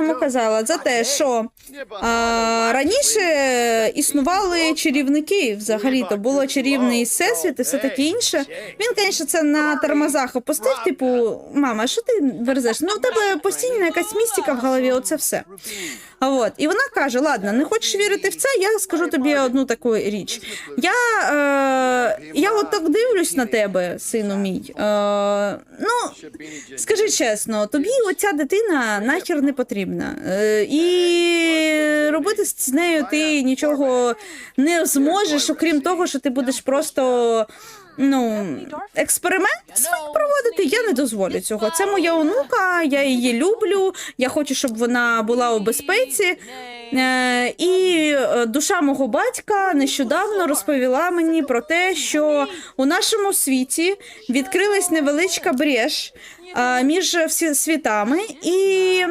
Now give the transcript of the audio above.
йому казала за те, що а, раніше існували чарівники. Взагалі то було чарівний всесвіт і все таке інше. Він, звісно, це на тормозах опустив. Типу, мама, що ти верзеш? Ну, в тебе постійно якась містика в голові, оце все. А от і вона каже: Ладно, не хочеш вірити в це, я скажу тобі одну таку річ. Я, е, я от так дивлюсь на тебе, сину мій. Е, ну, скажи чесно, тобі оця дитина нахер не потрібна. Е, і робити з нею ти нічого не зможеш, окрім того, що ти будеш просто. Ну, експеримент свій проводити я не дозволю цього. Це моя онука, я її люблю. Я хочу, щоб вона була у безпеці. Е, і е, душа мого батька нещодавно розповіла мені про те, що у нашому світі відкрилась невеличка бреш е, між всі світами, і